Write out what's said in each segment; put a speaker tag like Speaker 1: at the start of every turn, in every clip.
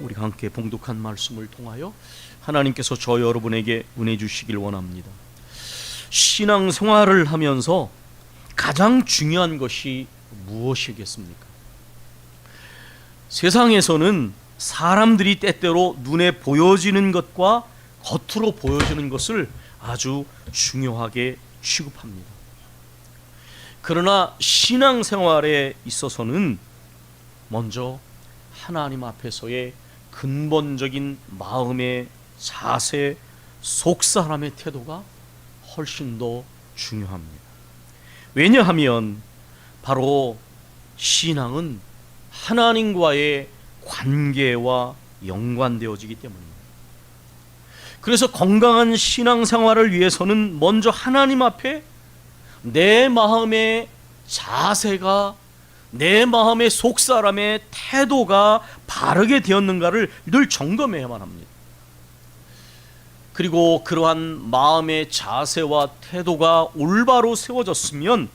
Speaker 1: 우리가 함께 봉독한 말씀을 통하여 하나님께서 저 여러분에게 은혜 주시길 원합니다. 신앙 생활을 하면서 가장 중요한 것이 무엇이겠습니까? 세상에서는 사람들이 때때로 눈에 보여지는 것과 겉으로 보여지는 것을 아주 중요하게 취급합니다. 그러나 신앙 생활에 있어서는 먼저 하나님 앞에서의 근본적인 마음의 자세, 속 사람의 태도가 훨씬 더 중요합니다. 왜냐하면 바로 신앙은 하나님과의 관계와 연관되어지기 때문입니다. 그래서 건강한 신앙 생활을 위해서는 먼저 하나님 앞에 내 마음의 자세가 내 마음의 속 사람의 태도가 바르게 되었는가를 늘 점검해야만 합니다. 그리고 그러한 마음의 자세와 태도가 올바로 세워졌으면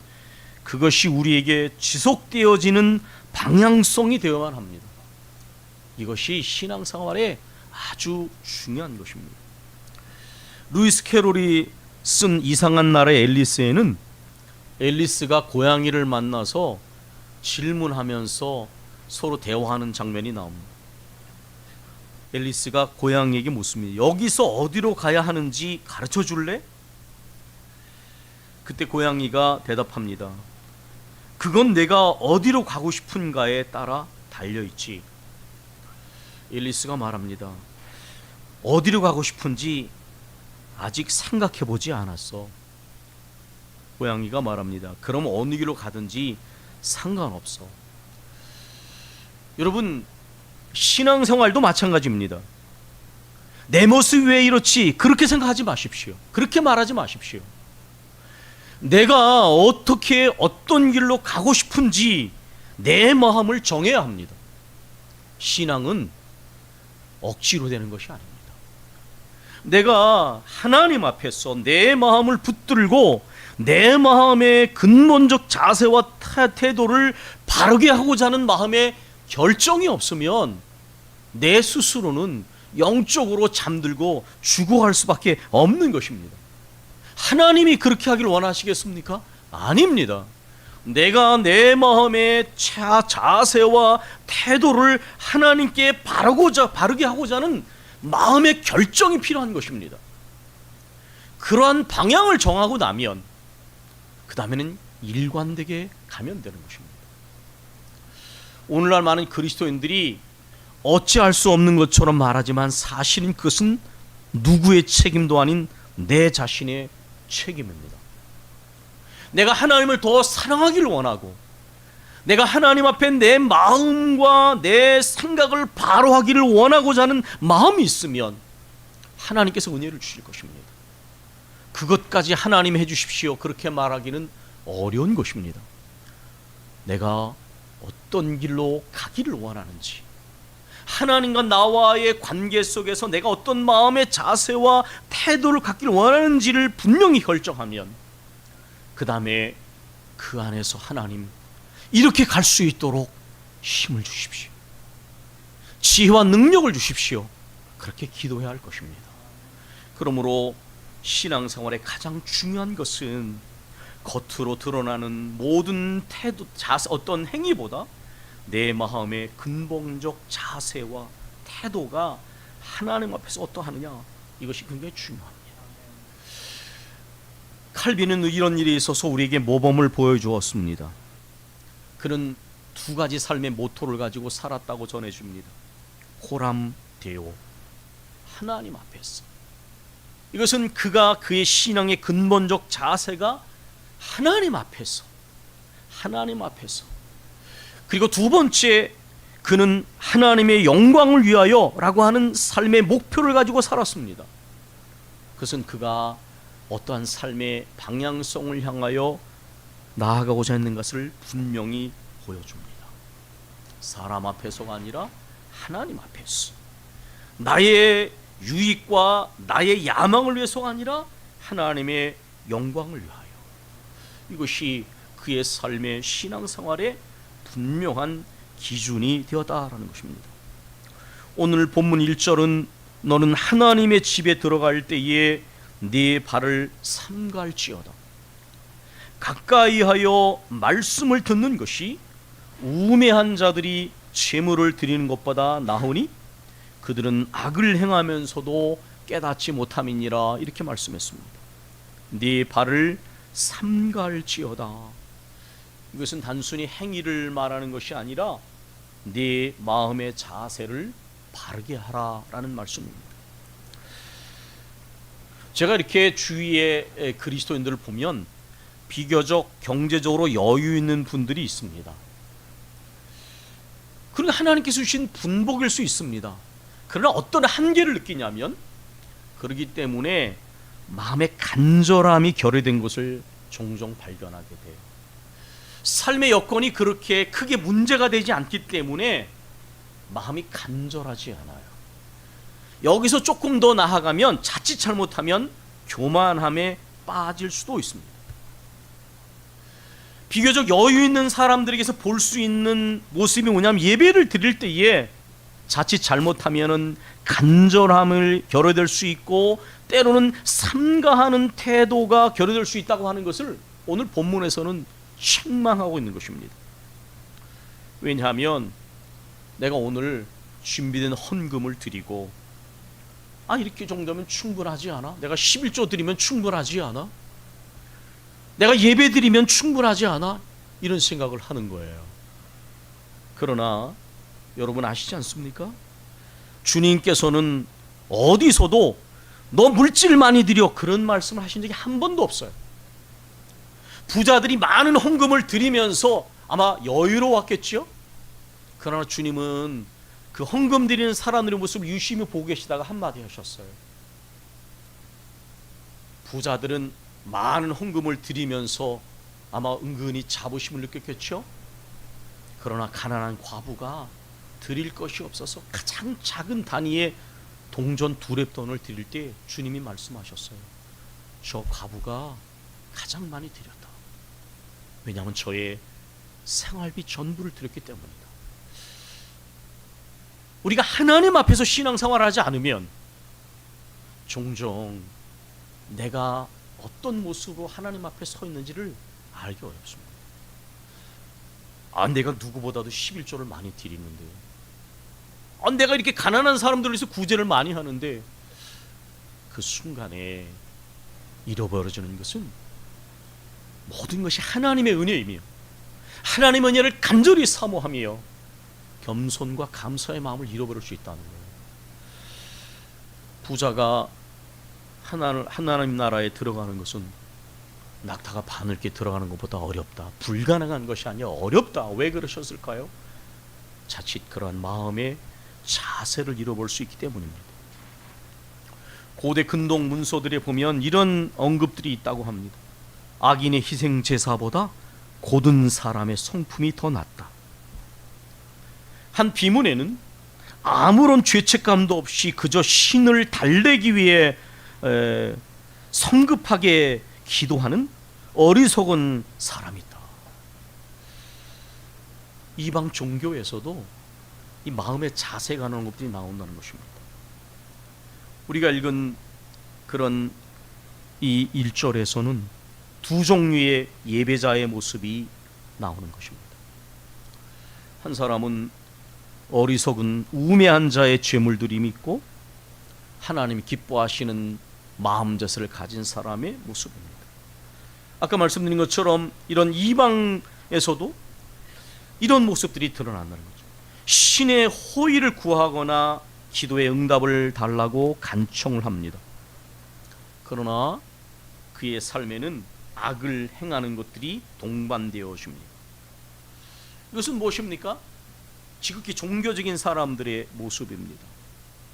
Speaker 1: 그것이 우리에게 지속되어지는 방향성이 되어야만 합니다. 이것이 신앙생활에 아주 중요한 것입니다. 루이스 캐롤이 쓴 이상한 나라의 앨리스에는 앨리스가 고양이를 만나서 질문하면서 서로 대화하는 장면이 나옵니다. 앨리스가 고양이에게 묻습니다. 여기서 어디로 가야 하는지 가르쳐 줄래? 그때 고양이가 대답합니다. 그건 내가 어디로 가고 싶은가에 따라 달려 있지. 앨리스가 말합니다. 어디로 가고 싶은지 아직 생각해 보지 않았어. 고양이가 말합니다. 그럼 어느 길로 가든지 상관없어. 여러분 신앙생활도 마찬가지입니다. 내 모습이 왜 이렇지? 그렇게 생각하지 마십시오. 그렇게 말하지 마십시오. 내가 어떻게 어떤 길로 가고 싶은지 내 마음을 정해야 합니다. 신앙은 억지로 되는 것이 아닙니다. 내가 하나님 앞에서 내 마음을 붙들고 내 마음의 근본적 자세와 태도를 바르게 하고자 하는 마음의 결정이 없으면 내 스스로는 영적으로 잠들고 죽어갈 수밖에 없는 것입니다. 하나님이 그렇게 하길 원하시겠습니까? 아닙니다. 내가 내 마음의 자, 자세와 태도를 하나님께 바르고자 바르게 하고자 하는 마음의 결정이 필요한 것입니다. 그러한 방향을 정하고 나면 그 다음에는 일관되게 가면 되는 것입니다. 오늘날 많은 그리스도인들이 어찌할 수 없는 것처럼 말하지만 사실은 그것은 누구의 책임도 아닌 내 자신의 책임입니다. 내가 하나님을 더 사랑하기를 원하고 내가 하나님 앞에 내 마음과 내 생각을 바로 하기를 원하고자 하는 마음이 있으면 하나님께서 은혜를 주실 것입니다. 그것까지 하나님 해 주십시오. 그렇게 말하기는 어려운 것입니다. 내가 어떤 길로 가기를 원하는지 하나님과 나와의 관계 속에서 내가 어떤 마음의 자세와 태도를 갖기를 원하는지를 분명히 결정하면 그 다음에 그 안에서 하나님 이렇게 갈 수 있도록 힘을 주십시오. 지혜와 능력을 주십시오. 그렇게 기도해야 할 것입니다. 그러므로 신앙생활의 가장 중요한 것은 겉으로 드러나는 모든 태도, 자세, 어떤 행위보다 내 마음의 근본적 자세와 태도가 하나님 앞에서 어떠하느냐 이것이 굉장히 중요합니다. 칼빈은 이런 일이 있어서 우리에게 모범을 보여주었습니다. 그는 두 가지 삶의 모토를 가지고 살았다고 전해줍니다. 호람 대오 하나님 앞에서 이것은 그가 그의 신앙의 근본적 자세가 하나님 앞에서 하나님 앞에서 그리고 두 번째 그는 하나님의 영광을 위하여라고 하는 삶의 목표를 가지고 살았습니다. 그것은 그가 어떠한 삶의 방향성을 향하여 나아가고자 했는 것을 분명히 보여줍니다. 사람 앞에서가 아니라 하나님 앞에서 나의 유익과 나의 야망을 위해서가 아니라 하나님의 영광을 위하여 이것이 그의 삶의 신앙생활의 분명한 기준이 되었다라는 것입니다. 오늘 본문 1절은 너는 하나님의 집에 들어갈 때에 네 발을 삼갈지어다. 가까이하여 말씀을 듣는 것이 우매한 자들이 재물을 드리는 것보다 나으니 그들은 악을 행하면서도 깨닫지 못함이니라 이렇게 말씀했습니다. 네 발을 삼갈지어다. 이것은 단순히 행위를 말하는 것이 아니라 네 마음의 자세를 바르게 하라라는 말씀입니다. 제가 이렇게 주위의 그리스도인들을 보면 비교적 경제적으로 여유 있는 분들이 있습니다. 그리고 하나님께서 주신 분복일 수 있습니다. 그러나 어떤 한계를 느끼냐면 그러기 때문에 마음의 간절함이 결여된 것을 종종 발견하게 돼요. 삶의 여건이 그렇게 크게 문제가 되지 않기 때문에 마음이 간절하지 않아요. 여기서 조금 더 나아가면 자칫 잘못하면 교만함에 빠질 수도 있습니다. 비교적 여유 있는 사람들에게서 볼 수 있는 모습이 뭐냐면 예배를 드릴 때에 자칫 잘못하면은 간절함을 결여될 수 있고 때로는 삼가하는 태도가 결여될 수 있다고 하는 것을 오늘 본문에서는 책망하고 있는 것입니다. 왜냐하면 내가 오늘 준비된 헌금을 드리고 아 이렇게 정도면 충분하지 않아? 내가 11조 드리면 충분하지 않아? 내가 예배 드리면 충분하지 않아? 이런 생각을 하는 거예요. 그러나 여러분 아시지 않습니까? 주님께서는 어디서도 너 물질 많이 드려 그런 말씀을 하신 적이 한 번도 없어요. 부자들이 많은 헌금을 드리면서 아마 여유로웠겠지요? 그러나 주님은 그 헌금 드리는 사람들의 모습을 유심히 보고 계시다가 한마디 하셨어요. 부자들은 많은 헌금을 드리면서 아마 은근히 자부심을 느꼈겠죠? 그러나 가난한 과부가 드릴 것이 없어서 가장 작은 단위의 동전 두 랩돈을 드릴 때 주님이 말씀하셨어요. 저 과부가 가장 많이 드렸다. 왜냐하면 저의 생활비 전부를 드렸기 때문이다. 우리가 하나님 앞에서 신앙생활을 하지 않으면 종종 내가 어떤 모습으로 하나님 앞에 서 있는지를 알기 어렵습니다. 아, 내가 누구보다도 11조를 많이 드리는데. 아, 내가 이렇게 가난한 사람들을 위해서 구제를 많이 하는데 그 순간에 잃어버려지는 것은 모든 것이 하나님의 은혜이며 하나님의 은혜를 간절히 사모하며 겸손과 감사의 마음을 잃어버릴 수 있다는 거예요. 부자가 하나님, 하나님 나라에 들어가는 것은 낙타가 바늘게 들어가는 것보다 어렵다. 불가능한 것이 아니라 어렵다. 왜 그러셨을까요? 자칫 그러한 마음의 자세를 잃어볼 수 있기 때문입니다. 고대 근동 문서들에 보면 이런 언급들이 있다고 합니다. 악인의 희생 제사보다 고든 사람의 성품이 더 낫다. 한 비문에는 아무런 죄책감도 없이 그저 신을 달래기 위해 에, 성급하게 기도하는 어리석은 사람이 있다. 이방 종교에서도 이 마음의 자세가 나오는 것들이 나온다는 것입니다. 우리가 읽은 그런 이 1절에서는 두 종류의 예배자의 모습이 나오는 것입니다. 한 사람은 어리석은 우매한 자의 죄물들이 있고 하나님이 기뻐하시는 마음 자세를 가진 사람의 모습입니다. 아까 말씀드린 것처럼 이런 이방에서도 이런 모습들이 드러난다는 거죠. 신의 호의를 구하거나 기도의 응답을 달라고 간청을 합니다. 그러나 그의 삶에는 악을 행하는 것들이 동반되어 줍니다. 이것은 무엇입니까? 지극히 종교적인 사람들의 모습입니다.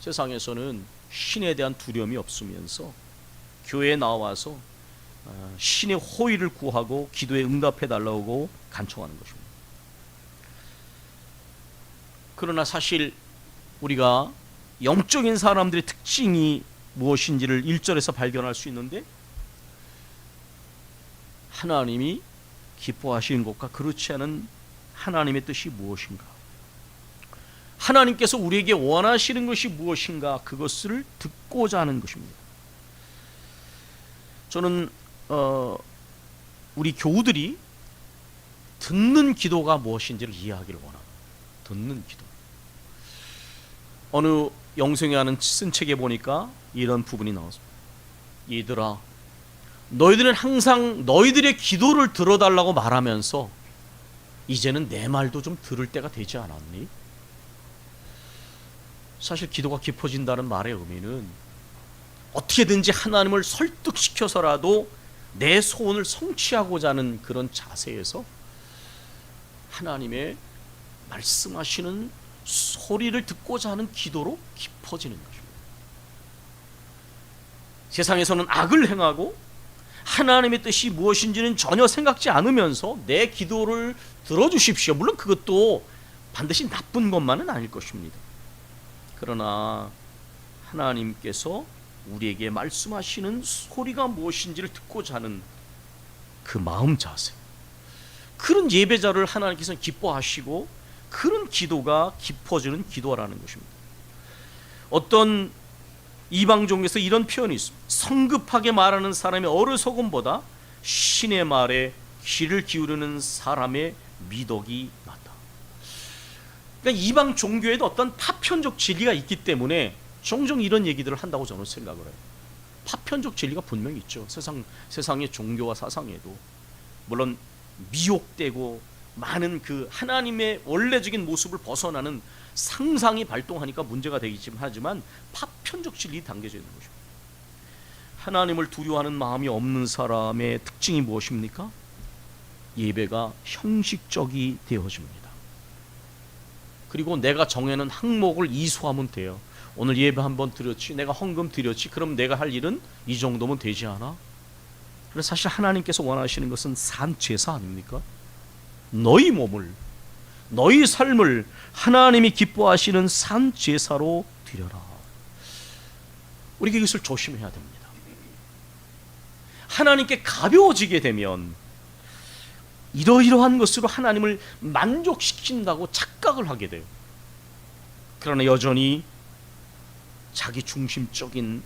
Speaker 1: 세상에서는 신에 대한 두려움이 없으면서 교회에 나와서 어, 신의 호의를 구하고 기도에 응답해 달라고 간청하는 것입니다. 그러나 사실 우리가 영적인 사람들의 특징이 무엇인지를 1절에서 발견할 수 있는데 하나님이 기뻐하시는 것과 그렇지 않은 하나님의 뜻이 무엇인가? 하나님께서 우리에게 원하시는 것이 무엇인가 그것을 듣고자 하는 것입니다. 저는 어, 우리 교우들이 듣는 기도가 무엇인지를 이해하기를 원합니다. 듣는 기도. 어느 영성이 하는 쓴 책에 보니까 이런 부분이 나왔습니다. 얘들아, 너희들은 항상 너희들의 기도를 들어달라고 말하면서 이제는 내 말도 좀 들을 때가 되지 않았니? 사실 기도가 깊어진다는 말의 의미는 어떻게든지 하나님을 설득시켜서라도 내 소원을 성취하고자 하는 그런 자세에서 하나님의 말씀하시는 소리를 듣고자 하는 기도로 깊어지는 것입니다. 세상에서는 악을 행하고 하나님의 뜻이 무엇인지는 전혀 생각지 않으면서 내 기도를 들어주십시오. 물론 그것도 반드시 나쁜 것만은 아닐 것입니다. 그러나 하나님께서 우리에게 말씀하시는 소리가 무엇인지를 듣고자 하는 그 마음 자세. 그런 예배자를 하나님께서 기뻐하시고 그런 기도가 깊어지는 기도라는 것입니다. 어떤 이방 종에서 이런 표현이 있습니다. 성급하게 말하는 사람의 어리석음보다 신의 말에 귀를 기울이는 사람의 미덕이 낫다. 그러니까 이방 종교에도 어떤 파편적 진리가 있기 때문에 종종 이런 얘기들을 한다고 저는 생각을 해요. 파편적 진리가 분명히 있죠. 세상 세상의 종교와 사상에도 물론 미혹되고 많은 그 하나님의 원래적인 모습을 벗어나는 상상이 발동하니까 문제가 되겠지만 하지만 파편적 진리 담겨져 있는 것입니다. 하나님을 두려워하는 마음이 없는 사람의 특징이 무엇입니까? 예배가 형식적이 되어집니다. 그리고 내가 정해놓은 항목을 이수하면 돼요. 오늘 예배 한번 드렸지, 내가 헌금 드렸지, 그럼 내가 할 일은 이 정도면 되지 않아? 그래서 사실 하나님께서 원하시는 것은 산 제사 아닙니까? 너희 몸을, 너희 삶을 하나님이 기뻐하시는 산 제사로 드려라. 우리가 이것을 조심해야 됩니다. 하나님께 가벼워지게 되면 이러이러한 것으로 하나님을 만족시킨다고 착각을 하게 돼요. 그러나 여전히 자기 중심적인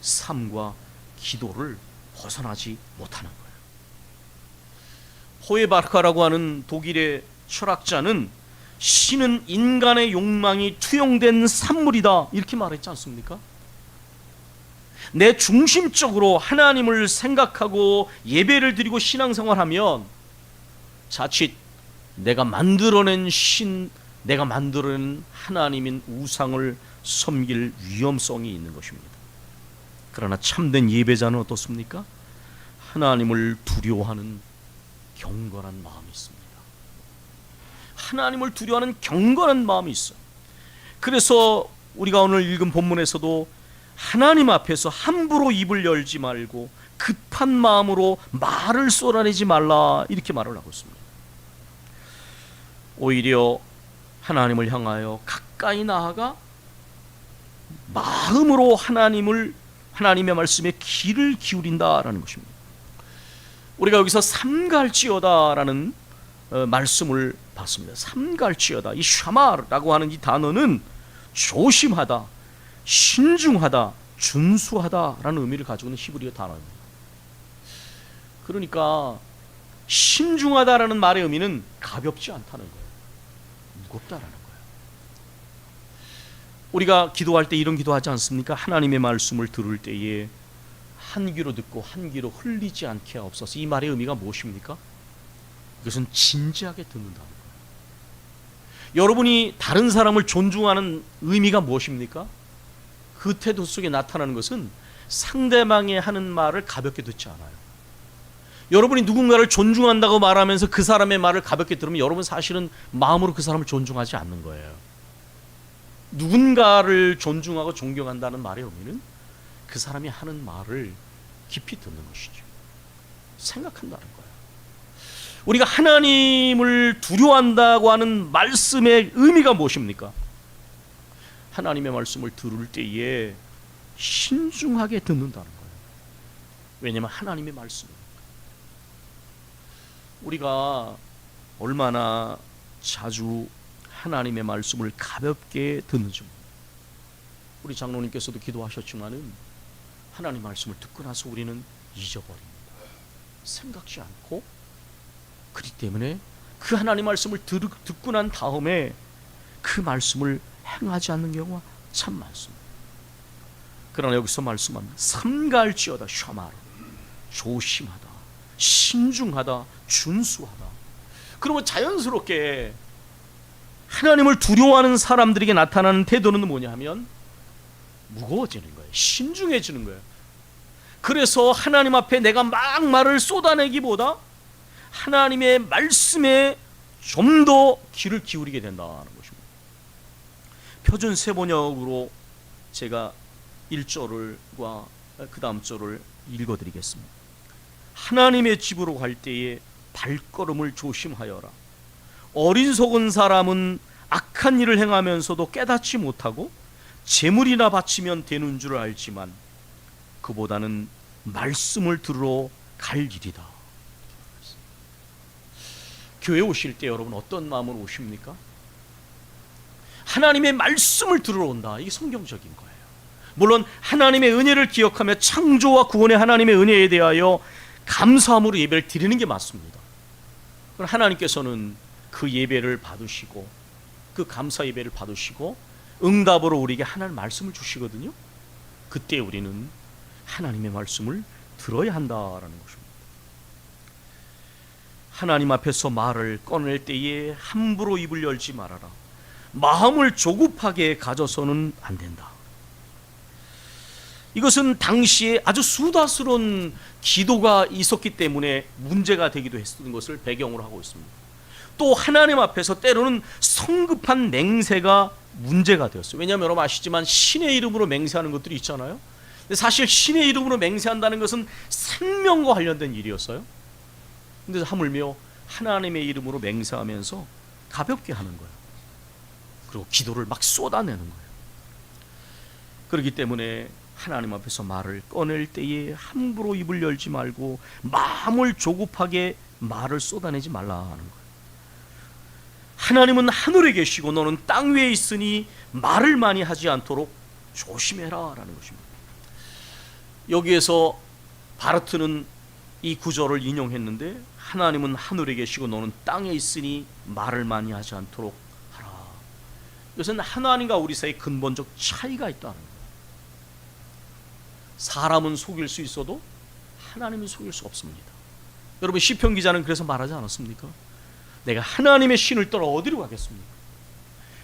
Speaker 1: 삶과 기도를 벗어나지 못하는 거예요. 호에바르카라고 하는 독일의 철학자는 신은 인간의 욕망이 투영된 산물이다 이렇게 말했지 않습니까? 내 중심적으로 하나님을 생각하고 예배를 드리고 신앙생활하면 자칫 내가 만들어낸 신, 내가 만들어낸 하나님인 우상을 섬길 위험성이 있는 것입니다. 그러나 참된 예배자는 어떻습니까? 하나님을 두려워하는 경건한 마음이 있습니다. 하나님을 두려워하는 경건한 마음이 있어요. 그래서 우리가 오늘 읽은 본문에서도 하나님 앞에서 함부로 입을 열지 말고 급한 마음으로 말을 쏟아내지 말라 이렇게 말을 하고 있습니다. 오히려 하나님을 향하여 가까이 나아가 마음으로 하나님을 하나님의 말씀에 귀를 기울인다라는 것입니다. 우리가 여기서 삼갈지어다라는 어, 말씀을 봤습니다. 삼갈지어다. 이 샤마라고 하는 이 단어는 조심하다, 신중하다, 준수하다라는 의미를 가지고 있는 히브리어 단어입니다. 그러니까 신중하다라는 말의 의미는 가볍지 않다는 거예요. 무겁다라는 거예요. 우리가 기도할 때 이런 기도하지 않습니까? 하나님의 말씀을 들을 때에 한 귀로 듣고 한 귀로 흘리지 않게 없어서 이 말의 의미가 무엇입니까? 이것은 진지하게 듣는다는 거예요. 여러분이 다른 사람을 존중하는 의미가 무엇입니까? 그 태도 속에 나타나는 것은 상대방이 하는 말을 가볍게 듣지 않아요. 여러분이 누군가를 존중한다고 말하면서 그 사람의 말을 가볍게 들으면 여러분 사실은 마음으로 그 사람을 존중하지 않는 거예요. 누군가를 존중하고 존경한다는 말의 의미는 그 사람이 하는 말을 깊이 듣는 것이죠. 생각한다는 거예요. 우리가 하나님을 두려워한다고 하는 말씀의 의미가 무엇입니까? 하나님의 말씀을 들을 때에 신중하게 듣는다는 거예요. 왜냐하면 하나님의 말씀이니까. 우리가 얼마나 자주 하나님의 말씀을 가볍게 듣는 중. 우리 장로님께서도 기도하셨지만은 하나님 말씀을 듣고 나서 우리는 잊어버립니다. 생각지 않고 그렇기 때문에 그 하나님 말씀을 들, 듣고 난 다음에 그 말씀을 행하지 않는 경우가 참 많습니다. 그러나 여기서 말씀합니다. 삼갈지어다 샤마라 조심하다 신중하다 준수하다 그러면 자연스럽게 하나님을 두려워하는 사람들에게 나타나는 태도는 뭐냐 하면 무거워지는 거예요. 신중해지는 거예요. 그래서 하나님 앞에 내가 막 말을 쏟아내기보다 하나님의 말씀에 좀 더 귀를 기울이게 된다는 것입니다. 표준 세번역으로 제가 1절과 그 다음 절을 읽어드리겠습니다. 하나님의 집으로 갈 때에 발걸음을 조심하여라. 어린 속은 사람은 악한 일을 행하면서도 깨닫지 못하고 재물이나 바치면 되는 줄 알지만 그보다는 말씀을 들으러 갈 길이다. 교회 오실 때 여러분 어떤 마음으로 오십니까? 하나님의 말씀을 들으러 온다. 이게 성경적인 거예요. 물론 하나님의 은혜를 기억하며 창조와 구원의 하나님의 은혜에 대하여 감사함으로 예배를 드리는 게 맞습니다. 하나님께서는 그 예배를 받으시고 그 감사 예배를 받으시고 응답으로 우리에게 하나님 말씀을 주시거든요. 그때 우리는 하나님의 말씀을 들어야 한다라는 것입니다. 하나님 앞에서 말을 꺼낼 때에 함부로 입을 열지 말아라. 마음을 조급하게 가져서는 안 된다. 이것은 당시에 아주 수다스러운 기도가 있었기 때문에 문제가 되기도 했던 것을 배경으로 하고 있습니다. 또 하나님 앞에서 때로는 성급한 맹세가 문제가 되었어요. 왜냐하면 여러분 아시지만 신의 이름으로 맹세하는 것들이 있잖아요. 근데 사실 신의 이름으로 맹세한다는 것은 생명과 관련된 일이었어요. 근데 하물며 하나님의 이름으로 맹세하면서 가볍게 하는 거예요. 그리고 기도를 막 쏟아내는 거예요. 그렇기 때문에 하나님 앞에서 말을 꺼낼 때에 함부로 입을 열지 말고 마음을 조급하게 말을 쏟아내지 말라는 거예요. 하나님은 하늘에 계시고 너는 땅 위에 있으니 말을 많이 하지 않도록 조심해라라는 것입니다. 여기에서 바르트는 이 구절을 인용했는데 하나님은 하늘에 계시고 너는 땅에 있으니 말을 많이 하지 않도록 하라. 이것은 하나님과 우리 사이에 근본적 차이가 있다는 거예요. 사람은 속일 수 있어도 하나님은 속일 수 없습니다. 여러분 시편 기자는 그래서 말하지 않았습니까? 내가 하나님의 신을 떠나 어디로 가겠습니까?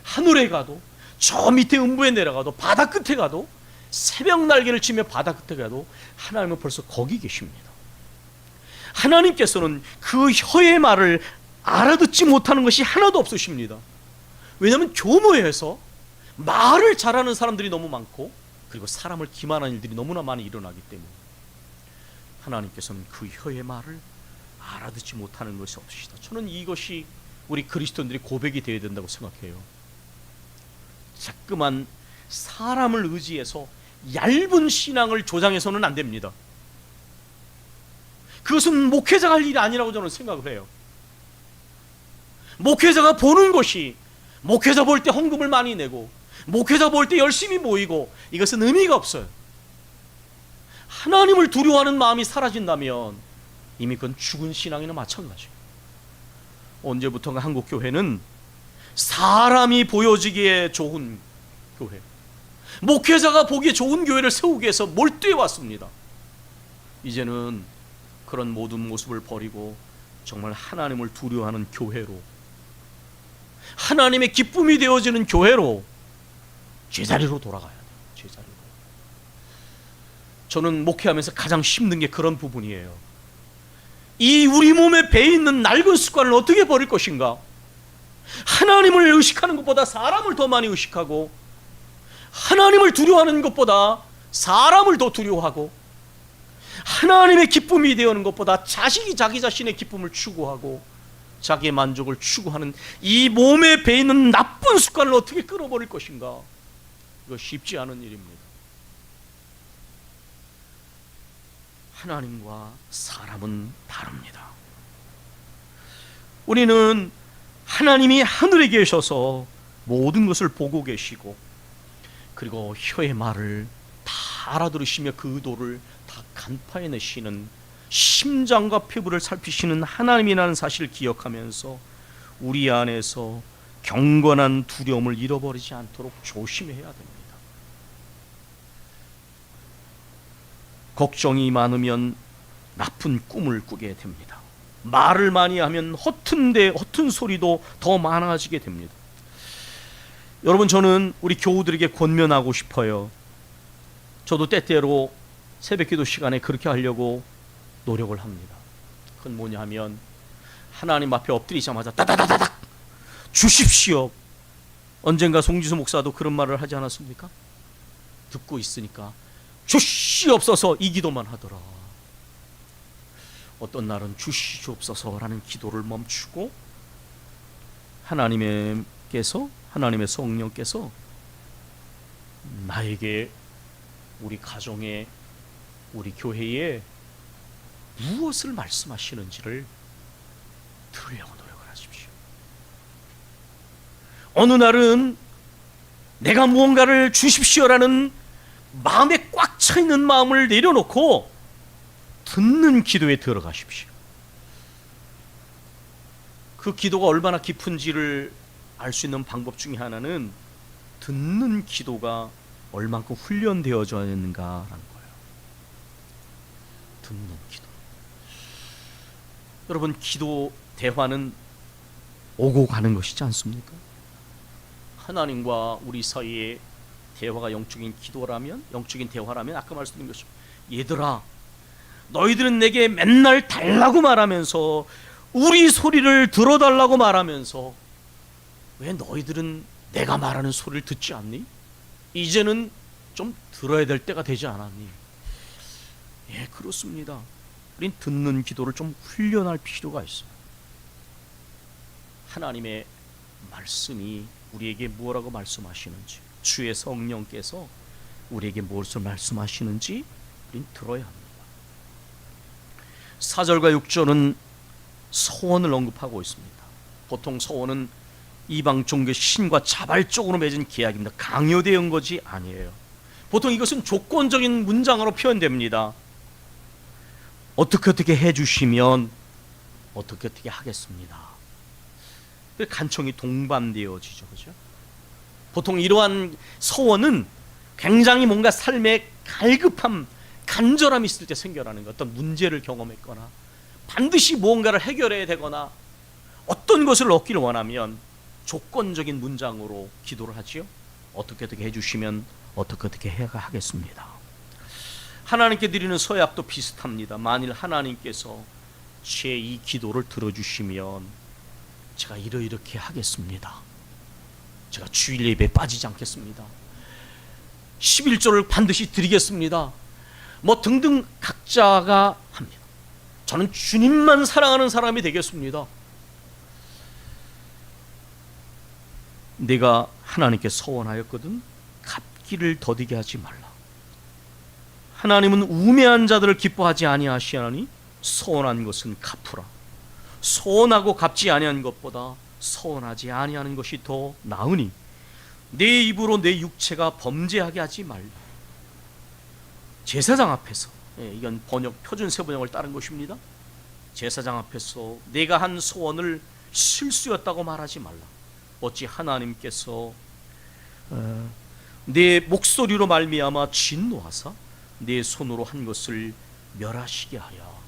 Speaker 1: 하늘에 가도 저 밑에 음부에 내려가도 바다 끝에 가도 새벽 날개를 치며 바다 끝에 가도 하나님은 벌써 거기 계십니다. 하나님께서는 그 혀의 말을 알아듣지 못하는 것이 하나도 없으십니다. 왜냐하면 교모에서 말을 잘하는 사람들이 너무 많고 그리고 사람을 기만하는 일들이 너무나 많이 일어나기 때문에 하나님께서는 그 혀의 말을 알아듣지 못하는 것이 없으시다. 저는 이것이 우리 그리스도인들이 고백이 되어야 된다고 생각해요. 자꾸만 사람을 의지해서 얇은 신앙을 조장해서는 안 됩니다. 그것은 목회자가 할 일이 아니라고 저는 생각을 해요. 목회자가 보는 것이 목회자 볼 때 헌금을 많이 내고 목회자 볼 때 열심히 모이고 이것은 의미가 없어요. 하나님을 두려워하는 마음이 사라진다면 이미 그건 죽은 신앙이나 마찬가지예요. 언제부턴가 한국 교회는 사람이 보여지기에 좋은 교회, 목회자가 보기에 좋은 교회를 세우기 위해서 몰두해 왔습니다. 이제는 그런 모든 모습을 버리고 정말 하나님을 두려워하는 교회로 하나님의 기쁨이 되어지는 교회로 제자리로 돌아가야 돼요. 제자리로. 저는 목회하면서 가장 힘든 게 그런 부분이에요. 이 우리 몸에 배 있는 낡은 습관을 어떻게 버릴 것인가? 하나님을 의식하는 것보다 사람을 더 많이 의식하고 하나님을 두려워하는 것보다 사람을 더 두려워하고 하나님의 기쁨이 되어는 것보다 자식이 자기 자신의 기쁨을 추구하고 자기의 만족을 추구하는 이 몸에 배 있는 나쁜 습관을 어떻게 끊어버릴 것인가? 이거 쉽지 않은 일입니다. 하나님과 사람은 다릅니다. 우리는 하나님이 하늘에 계셔서 모든 것을 보고 계시고 그리고 혀의 말을 다 알아들으시며 그 의도를 다 간파해 내시는 심장과 피부를 살피시는 하나님이라는 사실을 기억하면서 우리 안에서 경건한 두려움을 잃어버리지 않도록 조심해야 됩니다. 걱정이 많으면 나쁜 꿈을 꾸게 됩니다. 말을 많이 하면 허튼데 허튼 소리도 더 많아지게 됩니다. 여러분 저는 우리 교우들에게 권면하고 싶어요. 저도 때때로 새벽기도 시간에 그렇게 하려고 노력을 합니다. 그건 뭐냐 하면 하나님 앞에 엎드리자마자 따다다다닥 주십시오. 언젠가 송지수 목사도 그런 말을 하지 않았습니까? 듣고 있으니까 주시옵소서 이 기도만 하더라. 어떤 날은 주시옵소서라는 기도를 멈추고 하나님께서 하나님의 성령께서 나에게 우리 가정에 우리 교회에 무엇을 말씀하시는지를 들으려고 노력을 하십시오. 어느 날은 내가 무언가를 주십시오라는 마음에 꽉차 있는 마음을 내려놓고 듣는 기도에 들어가십시오. 그 기도가 얼마나 깊은지를 알 수 있는 방법 중에 하나는 듣는 기도가 얼만큼 훈련되어져 있는가라는 거예요. 듣는 기도. 여러분 기도 대화는 오고 가는 것이지 않습니까? 하나님과 우리 사이에 대화가 영적인 기도라면 영적인 대화라면 아까 말씀드린 것처럼 얘들아 너희들은 내게 맨날 달라고 말하면서 우리 소리를 들어달라고 말하면서 왜 너희들은 내가 말하는 소리를 듣지 않니? 이제는 좀 들어야 될 때가 되지 않았니? 예, 그렇습니다. 우린 듣는 기도를 좀 훈련할 필요가 있어요. 하나님의 말씀이 우리에게 무엇라고 말씀하시는지 주의 성령께서 우리에게 무엇을 말씀하시는지 우린 들어야 합니다. 4절과 6절은 소원을 언급하고 있습니다. 보통 소원은 이방 종교 신과 자발적으로 맺은 계약입니다. 강요되어 것이 아니에요. 보통 이것은 조건적인 문장으로 표현됩니다. 어떻게 어떻게 해주시면 어떻게 어떻게 하겠습니다. 그 간청이 동반되어지죠, 그죠? 보통 이러한 소원은 굉장히 뭔가 삶에 갈급함, 간절함이 있을 때 생겨나는 것, 어떤 문제를 경험했거나 반드시 무언가를 해결해야 되거나 어떤 것을 얻기를 원하면 조건적인 문장으로 기도를 하지요. 어떻게 어떻게 해주시면 어떻게 어떻게 해가 하겠습니다. 하나님께 드리는 서약도 비슷합니다. 만일 하나님께서 제 이 기도를 들어주시면 제가 이러이렇게 하겠습니다. 제가 주일 예배에 빠지지 않겠습니다. 11조를 반드시 드리겠습니다. 뭐 등등 각자가 합니다. 저는 주님만 사랑하는 사람이 되겠습니다. 내가 하나님께 서원하였거든 갚기를 더디게 하지 말라. 하나님은 우매한 자들을 기뻐하지 아니하시하니 서원한 것은 갚으라. 서원하고 갚지 아니한 것보다 서원하지 아니하는 것이 더 나으니 내 입으로 내 육체가 범죄하게 하지 말라. 제사장 앞에서 예, 이건 번역 표준 세 번역을 따른 것입니다. 제사장 앞에서 내가 한 소원을 실수였다고 말하지 말라. 어찌 하나님께서 어, 내 목소리로 말미암아 진노하사 내 손으로 한 것을 멸하시게 하여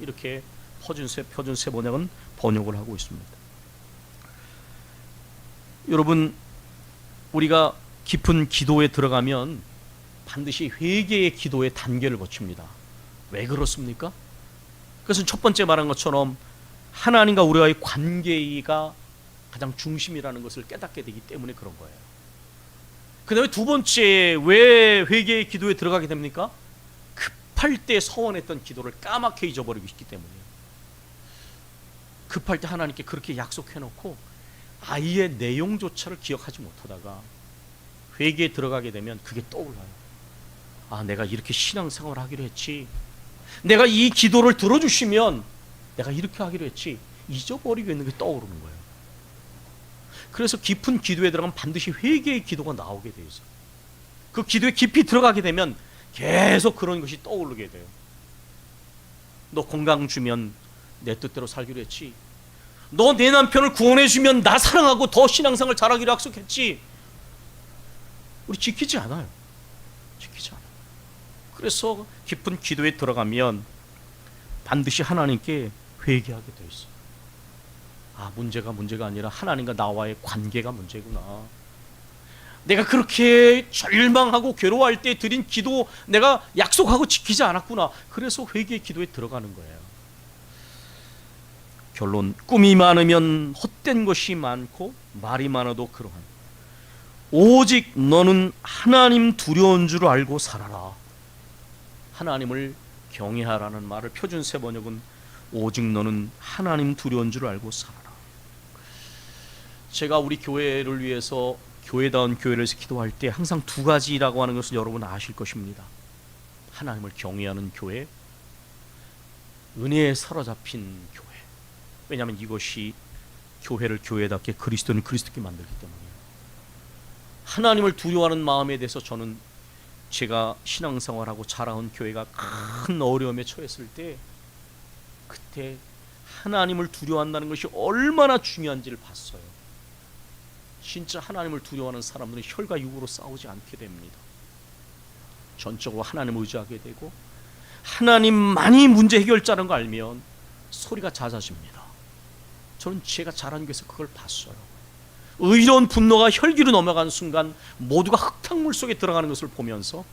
Speaker 1: 이렇게 표준세 표준세 번역은 번역을 하고 있습니다. 여러분 우리가 깊은 기도에 들어가면 반드시 회개의 기도의 단계를 거칩니다. 왜 그렇습니까? 그것은 첫 번째 말한 것처럼 하나님과 우리와의 관계가 가장 중심이라는 것을 깨닫게 되기 때문에 그런 거예요. 그 다음에 두 번째 왜 회개의 기도에 들어가게 됩니까? 급할 때 서원했던 기도를 까맣게 잊어버리고 있기 때문이에요. 급할 때 하나님께 그렇게 약속해 놓고 아예 내용조차를 기억하지 못하다가 회개에 들어가게 되면 그게 떠올라요. 아, 내가 이렇게 신앙생활을 하기로 했지. 내가 이 기도를 들어주시면 내가 이렇게 하기로 했지. 잊어버리고 있는 게 떠오르는 거예요. 그래서 깊은 기도에 들어가면 반드시 회개의 기도가 나오게 돼 있어요. 그 기도에 깊이 들어가게 되면 계속 그런 것이 떠오르게 돼요. 너 건강 주면 내 뜻대로 살기로 했지. 너 내 남편을 구원해 주면 나 사랑하고 더 신앙생활 잘하기로 약속했지. 우리 지키지 않아요. 지키지 않아요. 그래서 깊은 기도에 들어가면 반드시 하나님께 회개하게 돼 있어요. 아, 문제가 문제가 아니라 하나님과 나와의 관계가 문제구나. 내가 그렇게 절망하고 괴로워할 때 드린 기도 내가 약속하고 지키지 않았구나. 그래서 회개의 기도에 들어가는 거예요. 결론 꿈이 많으면 헛된 것이 많고 말이 많아도 그러한 오직 너는 하나님 두려운 줄 알고 살아라. 하나님을 경외하라는 말을 표준 세 번역은 오직 너는 하나님 두려운 줄 알고 살아라. 제가 우리 교회를 위해서 교회다운 교회를 기도할 때 항상 두 가지라고 하는 것을 여러분 아실 것입니다. 하나님을 경외하는 교회, 은혜에 사로잡힌 교회. 왜냐하면 이것이 교회를 교회답게 그리스도는 그리스도께 만들기 때문이에요. 하나님을 두려워하는 마음에 대해서 저는 제가 신앙생활하고 자라온 교회가 큰 어려움에 처했을 때 그때 하나님을 두려워한다는 것이 얼마나 중요한지를 봤어요. 진짜 하나님을 두려워하는 사람들은 혈과 육으로 싸우지 않게 됩니다. 전적으로 하나님을 의지하게 되고 하나님만이 문제 해결자라는 걸 알면 소리가 잦아집니다. 저는 제가 자란 교회에서 그걸 봤어요. 의로운 분노가 혈기로 넘어가는 순간 모두가 흙탕물 속에 들어가는 것을 보면서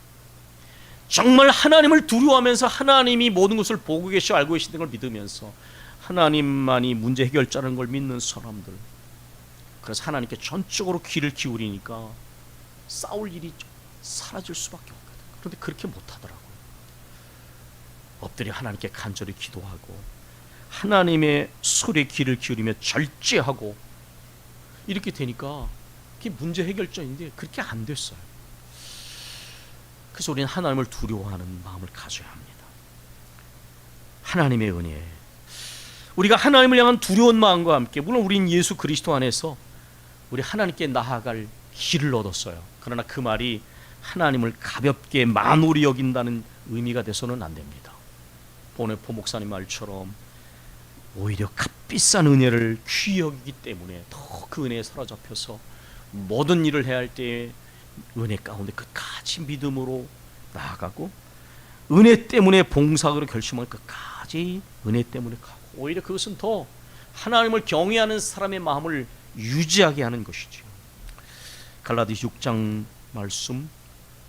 Speaker 1: 정말 하나님을 두려워하면서 하나님이 모든 것을 보고 계시고 알고 계시는 걸 믿으면서 하나님만이 문제 해결자라는 걸 믿는 사람들 그래서 하나님께 전적으로 귀를 기울이니까 싸울 일이 사라질 수밖에 없거든. 그런데 그렇게 못하더라고요. 엎드려 하나님께 간절히 기도하고 하나님의 소리에 귀를 기울이며 절제하고 이렇게 되니까 그게 문제 해결점인데 그렇게 안 됐어요. 그래서 우리는 하나님을 두려워하는 마음을 가져야 합니다. 하나님의 은혜. 우리가 하나님을 향한 두려운 마음과 함께 물론 우리는 예수 그리스도 안에서 우리 하나님께 나아갈 길을 얻었어요. 그러나 그 말이 하나님을 가볍게 만홀히 여긴다는 의미가 돼서는 안 됩니다. 오늘 포목사님 말처럼 오히려 값비싼 은혜를 귀히 여기기 때문에 더 그 은혜에 사로잡혀서 모든 일을 해야 할때 은혜 가운데 끝까지 믿음으로 나아가고 은혜 때문에 봉사하기로 결심할 끝까지 은혜 때문에 가고 오히려 그것은 더 하나님을 경외하는 사람의 마음을 유지하게 하는 것이죠. 갈라디아 6장 말씀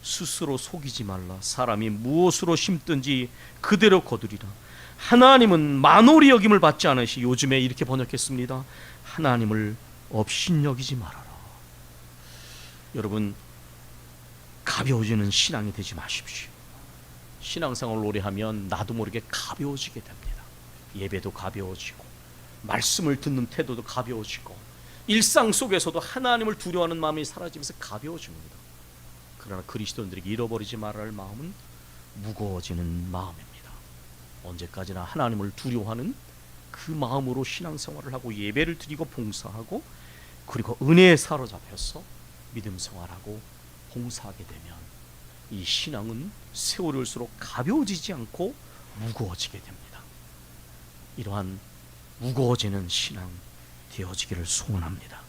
Speaker 1: 스스로 속이지 말라 사람이 무엇으로 심든지 그대로 거두리라 하나님은 만홀히 여김을 받지 않으시 요즘에 이렇게 번역했습니다. 하나님을 업신여기지 말아라. 여러분 가벼워지는 신앙이 되지 마십시오. 신앙생활 오래 하면 나도 모르게 가벼워지게 됩니다. 예배도 가벼워지고 말씀을 듣는 태도도 가벼워지고 일상 속에서도 하나님을 두려워하는 마음이 사라지면서 가벼워집니다. 그러나 그리스도인들에게 잃어버리지 말아야 할 마음은 무거워지는 마음입니다. 언제까지나 하나님을 두려워하는 그 마음으로 신앙생활을 하고 예배를 드리고 봉사하고 그리고 은혜에 사로잡혀서 믿음 생활하고 봉사하게 되면 이 신앙은 세월이 올수록 가벼워지지 않고 무거워지게 됩니다. 이러한 무거워지는 신앙 되어지기를 소원합니다.